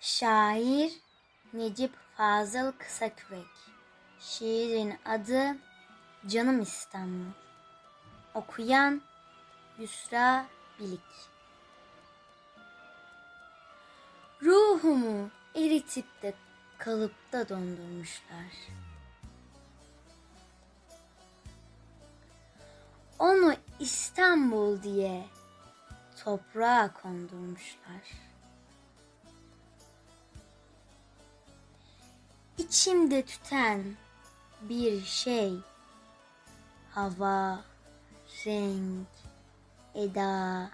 Şair Necip Fazıl Kısakürek Şiirin adı Canım İstanbul Okuyan Yusra Bilik Ruhumu eritip de kalıpta dondurmuşlar. Onu İstanbul diye toprağa kondurmuşlar. İçimde tüten bir şey, hava, renk, eda,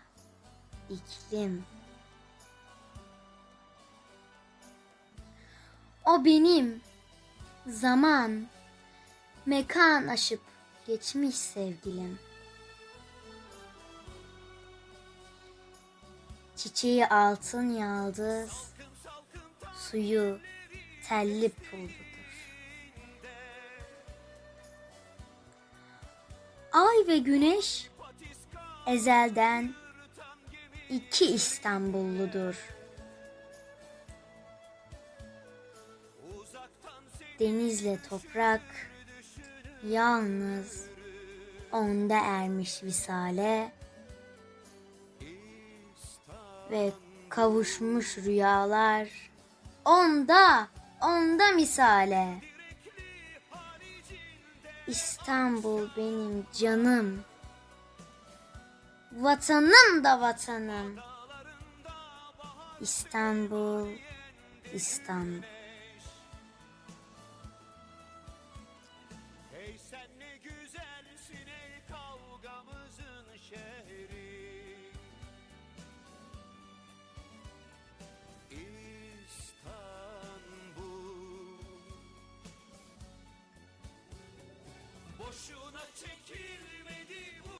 iklim. O benim zaman, mekan aşıp geçmiş sevgilim. Çiçeği altın yaldız, suyu telli pulludur. Ay ve güneş ezelden iki İstanbulludur. Denizle toprak yalnız onda ermiş visale ve kavuşmuş rüyalar onda onda misale. İstanbul benim canım. Vatanım da vatanım. İstanbul, İstanbul. Ey sen ne güzelsin ey kavgamızın Boşuna çekildi